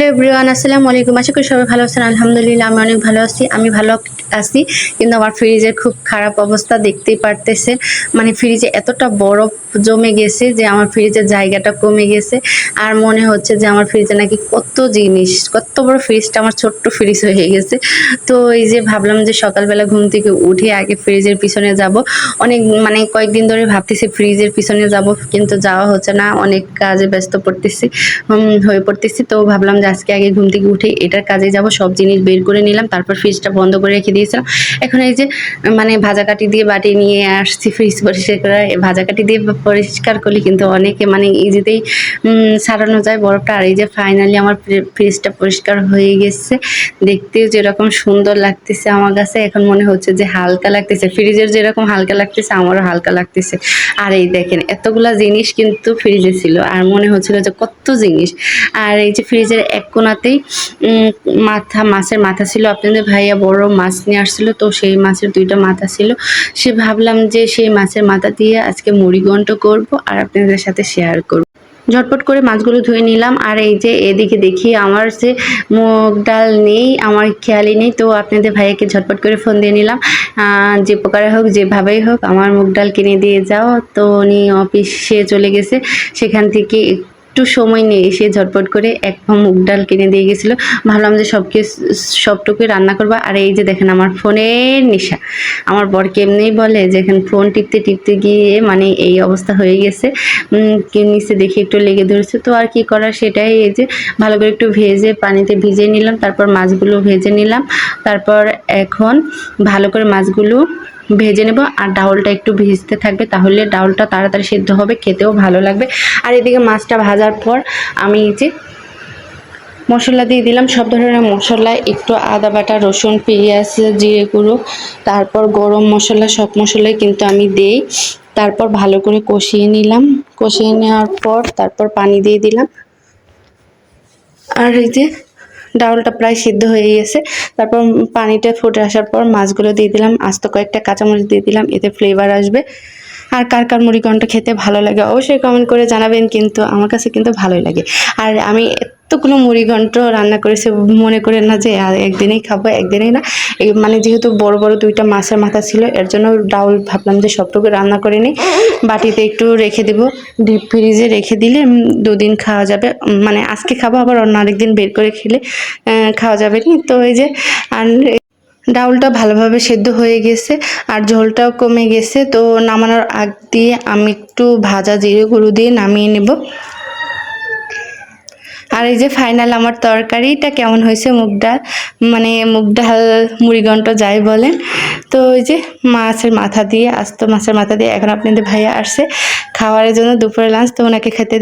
Hello everyone আসসালামু আলাইকুম। আশা করি সবাই ভালো আছেন। আলহামদুলিল্লাহ, আমি অনেক ভালো আছি। আমি ভালো আছি, কিন্তু আমার ফ্রিজের খুব খারাপ অবস্থা দেখতেই পারতেছে মানে ফ্রিজে এতটা বরফ জমে গেছে যে আমার ফ্রিজের জায়গাটা কমে গেছে। আর মনে হচ্ছে যে আমার ফ্রিজে নাকি কত জিনিস, কত বড় ফ্রিজটা আমার ছোট্ট ফ্রিজ হয়ে গেছে। তো এই যে ভাবলাম যে সকালবেলা ঘুম থেকে উঠে আগে ফ্রিজের পিছনে যাব। অনেক মানে কয়েকদিন ধরে ভাবতেছি ফ্রিজের পিছনে যাব, কিন্তু যাওয়া হচ্ছে না। অনেক কাজে ব্যস্ত পড়তেছি হয়ে পড়তেছি। তো ভাবলাম যে আজকে আগে ঘুম থেকে উঠে এটার কাজে যাব, সব জিনিস বের করে নিলাম, তারপর ফ্রিজটা বন্ধ করে রেখে দিয়েছিলাম। এখন এই যে মানে ভাজা কাটি দিয়ে বাটি নিয়ে আসছি ফ্রিজ পরিষ্কার করে ভাজা কাটি দিয়ে পরিষ্কার করলে কিন্তু অনেকে মানে ইজিতেই সারানো যায় বরফটা। আর এই যে ফাইনালি আমার ফ্রিজটা পরিষ্কার হয়ে গেছে। দেখতেও যেরকম সুন্দর লাগতেছে আমার কাছে, এখন মনে হচ্ছে যে হালকা লাগতেছে। ফ্রিজের যেরকম হালকা লাগতেছে, আমারও হালকা লাগতেছে। আর এই দেখেন, এতগুলা জিনিস কিন্তু ফ্রিজে ছিল, আর মনে হচ্ছিল যে কত জিনিস। আর এই যে ফ্রিজের এক কোনাতেই মাথা, মাছের মাথা ছিল। আপনাদের ভাইয়া বড় মাছ নিয়ে আসছিল, তো সেই মাছের দুইটা মাথা ছিল। সে ভাবলাম যে সেই মাছের মাথা দিয়ে আজকে মুড়িঘণ্ট করব আর আপনাদের সাথে শেয়ার করব। ঝটপট করে মাছগুলো ধুয়ে নিলাম। আর এই যে এদিকে দেখি আমার যে মুগ ডাল নেই, আমার খেয়ালই নেই, তো আপনাদের ভাইয়াকে ঝটপট করে ফোন দিয়ে নিলাম। যে প্রকারে হোক, যেভাবেই হোক, আমার মুগ ডাল কিনে দিয়ে যাও। তো উনি অফিসে চলে গেছে। সেখান থেকে একটু সময় নিয়ে এসে ঝটপট করে এক পা মুগ ডাল কিনে দিয়ে গেছিল। ভাবলাম যে সবকে সবটুকুই রান্না করব। আর এই যে দেখেন আমার ফোনের নেশা। আমার বর কেমনেই বলে যে, এখন ফোন টিপতে টিপতে গিয়ে মানে এই অবস্থা হয়ে গেছে। নিচে দেখি একটু লেগে ধরেছে। তো আর কি করার সেটাই এই যে ভালো করে একটু ভেজে পানিতে ভিজে নিলাম। তারপর মাছগুলো ভেজে নিলাম। তারপর এখন ভালো করে মাছগুলো ভেজে নেব আর ডাউলটা একটু ভিজতে থাকবে তাহলে ডাউলটা তাড়াতাড়ি সিদ্ধ হবে, খেতেও ভালো লাগবে। আর এদিকে মাছটা ভাজার পর আমি এই যে মশলা দিয়ে দিলাম, সব ধরনের মশলা, একটু আদা বাটা, রসুন, পেঁয়াজ, জিরে গুঁড়ো, তারপর গরম মশলা, সব মশলাই কিন্তু আমি দেই। তারপর ভালো করে কষিয়ে নিলাম, কষিয়ে নেওয়ার পর তারপর পানি দিয়ে দিলাম। আর এই যে ডাউলটা প্রায় সিদ্ধ হয়ে গিয়েছে। তারপর পানিটা ফুটে আসার পর মাছগুলো দিয়ে দিলাম, আস্ত কয়েকটা কাঁচামরিচ দিয়ে দিলাম, এতে ফ্লেভার আসবে। আর কার কার মুড়িঘণ্ট খেতে ভালো লাগে অবশ্যই কমেন্ট করে জানাবেন, কিন্তু আমার কাছে কিন্তু ভালোই লাগে। আর আমি এতগুলো মুড়িঘণ্ট রান্না করেছে, মনে করেন না যে একদিনেই খাব, একদিনেই না। মানে যেহেতু বড় বড় দুইটা মাছের মাথা ছিল, এর জন্য ডাউল ভাবলাম যে সবটুকু রান্না করে নিই। বাটিতে একটু রেখে দেবো, ডিপ ফ্রিজে রেখে দিলে দুদিন খাওয়া যাবে। মানে আজকে খাব, আবার অন্য আরেকদিন বের করে খেলে খাওয়া যাবে নি। তো এই যে, আর ডাউলটা ভালোভাবে সেদ্ধ হয়ে গেছে, আর ঝোলটাও কমে গেছে। তো নামানোর আগ দিয়ে আমি একটু ভাজা জিরে গুঁড়ো দিয়ে নামিয়ে নেব। আর এই যে ফাইনাল আমার তরকারিটা কেমন হয়েছে, মুগ ডাল মানে মুগ ডাল মুড়িঘণ্ট যাই বলেন। তো ওই যে মাছের মাথা দিয়ে, আস্ত মাছের মাথা দিয়ে, এখন আপনাদের ভাইয়া আসছে খাওয়ারের জন্য দুপুরে লাঞ্চ তো ওনাকে খেতে